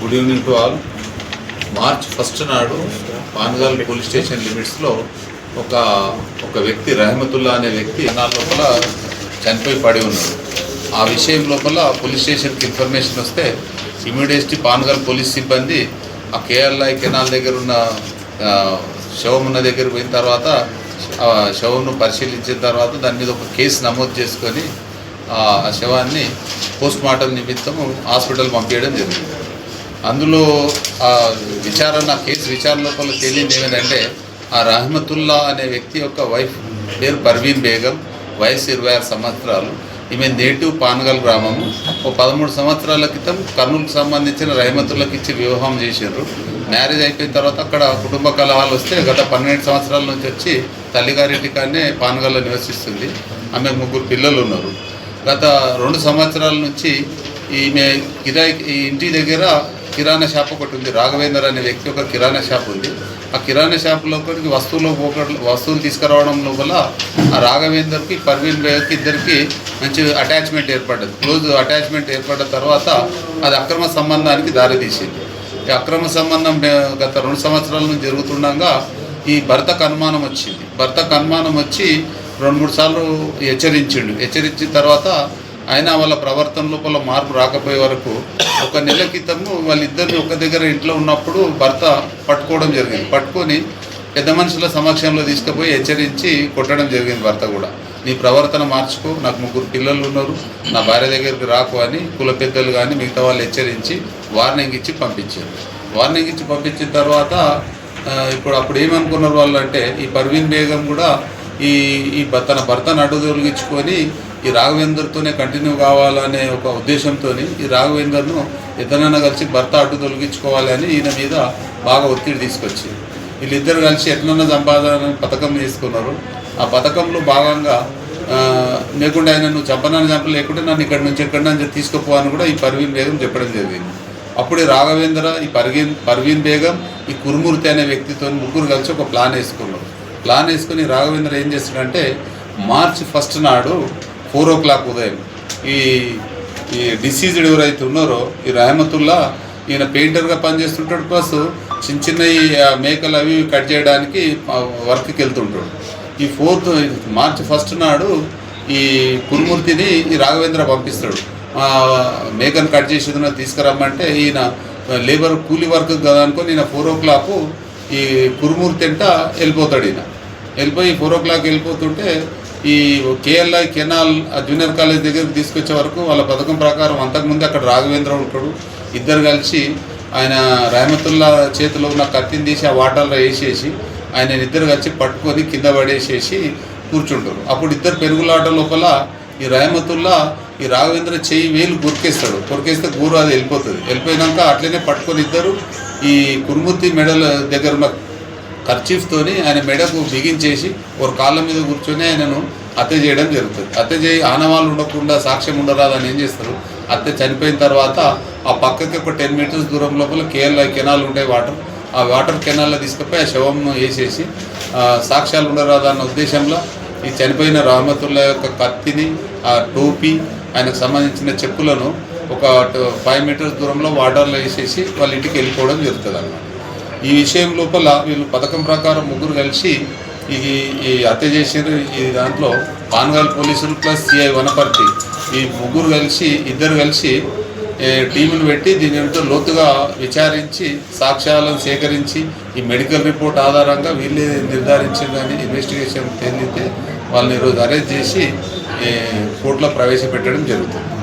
Good evening to all. March first నాడు Pangal police station లిమిట్స్లో ఒక ఒక వ్యక్తి రహమతుల్లా అనే వ్యక్తి నా లోపల చనిపోయి పడి ఉన్నాడు. ఆ విషయం లోపల పోలీస్ స్టేషన్కి ఇన్ఫర్మేషన్ వస్తే ఇమీడియట్లీ పాన్గాల్ పోలీస్ సిబ్బంది ఆ కేఎల్ఐ కెనాల్ దగ్గర ఉన్న శవం ఉన్న దగ్గర పోయిన తర్వాత ఆ శవంను పరిశీలించిన తర్వాత దాని మీద ఒక కేసు నమోదు చేసుకొని ఆ ఆ శవాన్ని పోస్ట్ మార్టం నిమిత్తం హాస్పిటల్ పంపించడం జరిగింది. అందులో ఆ విచారణ కేసు విచారణ లోపల తేలింది ఏమిటంటే ఆ రహమతుల్లా అనే వ్యక్తి యొక్క వైఫ్ పేరు పర్వీన్ బేగం వయసు ఇరవై ఆరు సంవత్సరాలు. ఈమె నేటివ్ పానగల్ గ్రామము. ఒక పదమూడు సంవత్సరాల క్రితం కర్నూలుకు సంబంధించిన రహమతుల్లాకి ఇచ్చి వివాహం చేశారు మ్యారేజ్ అయిపోయిన తర్వాత అక్కడ కుటుంబ కలహాలు వస్తే గత పన్నెండు సంవత్సరాల నుంచి వచ్చి తల్లిగారింటికానే పానగల్లో నివసిస్తుంది. ఆమె ముగ్గురు పిల్లలు ఉన్నారు. గత రెండు సంవత్సరాల నుంచి ఈమె కిరాయి ఈ ఇంటి దగ్గర కిరాణా షాప్ ఒకటి ఉంది. రాఘవేందర్ అనే వ్యక్తి ఒక కిరాణా షాప్ ఉంది. ఆ కిరాణా షాప్ లోపలికి వస్తువులు వస్తువులు తీసుకురావడం లోపల ఆ రాఘవేందర్కి పర్వీన్ బేగర్కి ఇద్దరికి మంచి అటాచ్మెంట్ ఏర్పడ్డది. క్లోజ్ అటాచ్మెంట్ ఏర్పడ్డ తర్వాత అది అక్రమ సంబంధానికి దారితీసింది. ఈ అక్రమ సంబంధం గత రెండు సంవత్సరాల నుంచి జరుగుతుండగా ఈ భర్తకు అనుమానం వచ్చింది. భర్తకు అనుమానం వచ్చి రెండు మూడు సార్లు హెచ్చరించిండు. హెచ్చరించిన తర్వాత అయినా వాళ్ళ ప్రవర్తన లోపల మార్పు రాకపోయే వరకు ఒక నెల క్రితము వాళ్ళిద్దరిని ఒక దగ్గర ఇంట్లో ఉన్నప్పుడు భర్త పట్టుకోవడం జరిగింది. పట్టుకొని పెద్ద మనుషుల సమక్షంలో తీసుకుపోయి హెచ్చరించి కొట్టడం జరిగింది భర్త కూడా. నీ ప్రవర్తన మార్చుకో నాకు ముగ్గురు పిల్లలు ఉన్నారు నా భార్య దగ్గరికి రాకు అని కుల పెద్దలు కానీ మిగతా వాళ్ళు హెచ్చరించి వార్నింగ్ ఇచ్చి పంపించారు. వార్నింగ్ ఇచ్చి పంపించిన తర్వాత ఇప్పుడు అప్పుడు ఏమనుకున్నారు వాళ్ళు అంటే ఈ పర్వీన్ బేగం కూడా ఈ ఈ తన భర్తను అడుగు తొలగించుకొని ఈ రాఘవేందర్తోనే కంటిన్యూ కావాలనే ఒక ఉద్దేశంతో ఈ రాఘవేందర్ను ఇతనైనా కలిసి భర్త అడ్డు తొలగించుకోవాలి అని ఈయన మీద బాగా ఒత్తిడి తీసుకొచ్చి వీళ్ళిద్దరు కలిసి ఎట్లన్నా సంపాదన పథకం తీసుకున్నారు. ఆ పథకంలో భాగంగా లేకుండా ఆయన నువ్వు చంపనని చంప లేకుండా నన్ను ఇక్కడి నుంచి ఎక్కడన్నా నుంచి తీసుకుపో అని కూడా ఈ పర్వీన్ బేగం చెప్పడం జరిగింది. అప్పుడు రాఘవేంద్ర ఈ పర్వీన్ పర్వీన్ బేగం ఈ కురుమూర్తి అనే వ్యక్తితో ముగ్గురు కలిసి ఒక ప్లాన్ వేసుకున్నారు. ప్లాన్ వేసుకుని రాఘవేంద్ర ఏం చేస్తాడంటే మార్చి ఫస్ట్ నాడు ఫోర్ ఓ క్లాక్ ఉదయం. ఈ ఈ డిసీజ్డ్ ఎవరైతే ఉన్నారో ఈ రహమతుల్లా ఈయన పెయింటర్గా పనిచేస్తుంటాడు ప్లస్ చిన్న చిన్న ఈ ఆ, మేకలు అవి కట్ చేయడానికి వర్క్కి వెళ్తుంటాడు ఈ ఫోర్త్ మార్చి ఫస్ట్ నాడు ఈ కురుమూర్తిని ఈ రాఘవేంద్ర పంపిస్తాడు. మేకను కట్ చేసేది తీసుకురమ్మంటే ఈయన లేబర్ కూలీ వర్క్ కదా అనుకొని ఈయన ఫోర్ ఓ క్లాక్ ఈ కురుమూర్తి అంట వెళ్ళిపోతాడు ఈయన. వెళ్ళిపోయి ఫోర్ ఓ క్లాక్ వెళ్ళిపోతుంటే ఈ కేఎల్ఐ కెనాల్ జూనియర్ కాలేజ్ దగ్గరికి తీసుకొచ్చే వరకు వాళ్ళ పథకం ప్రకారం అంతకుముందు అక్కడ రాఘవేంద్ర ఉంటాడు. ఇద్దరు కలిసి ఆయన రహమతుల్లా చేతిలో ఉన్న కత్తిని తీసి ఆ వాటర్లో వేసేసి ఆయన ఇద్దరు కలిసి పట్టుకొని కింద పడేసేసి కూర్చుంటారు. అప్పుడు ఇద్దరు పెరుగులాట లోపల ఈ రహమతుల్లా ఈ రాఘవేంద్ర చేయి వేలు కొరికేస్తాడు. కొరికేస్తే గూరు అది వెళ్ళిపోతుంది. వెళ్ళిపోయినాక అట్లనే పట్టుకొని ఇద్దరు ఈ కురుమూర్తి మెడల దగ్గర ఉన్న ఖర్చీఫ్తోని ఆయన మెడకు బిగించేసి ఒక కాళ్ళ మీద కూర్చొని ఆయనను హత్య చేయడం జరుగుతుంది. హత్య చేయి ఆనవాళ్ళు ఉండకుండా సాక్ష్యం ఉండరాదని ఏం చేస్తారు? హత్య చనిపోయిన తర్వాత ఆ పక్కకి ఒక టెన్ మీటర్స్ దూరం లోపల కేరళ కెనాల్ ఉంటాయి వాటర్ ఆ వాటర్ కెనాల్లో తీసుకుపోయి ఆ శవంను వేసేసి సాక్ష్యాలు సాక్ష్యాలు ఉండరాదన్న ఉద్దేశంలో ఈ చనిపోయిన రహమతుల్లా యొక్క కత్తిని ఆ టోపీ ఆయనకు సంబంధించిన చెప్పులను ఒక ఫైవ్ మీటర్స్ దూరంలో వాటర్లో వేసేసి వాళ్ళ ఇంటికి వెళ్ళిపోవడం జరుగుతుంది అన్నమాట ఈ విషయం లోపల వీళ్ళు పథకం ప్రకారం ముగ్గురు కలిసి ఈ ఈ హత్య చేసారు ఈ దాంట్లో పాన్గాల్ పోలీసులు ప్లస్ సిఐ వనపర్తి. ఈ ముగ్గురు కలిసి ఇద్దరు కలిసి టీములు పెట్టి దీని ఏంటో లోతుగా విచారించి సాక్ష్యాలను సేకరించి ఈ మెడికల్ రిపోర్ట్ ఆధారంగా వీళ్ళే నిర్ధారించిందని ఇన్వెస్టిగేషన్ తేలితే వాళ్ళని ఈరోజు అరెస్ట్ చేసి కోర్టులో ప్రవేశపెట్టడం జరుగుతుంది.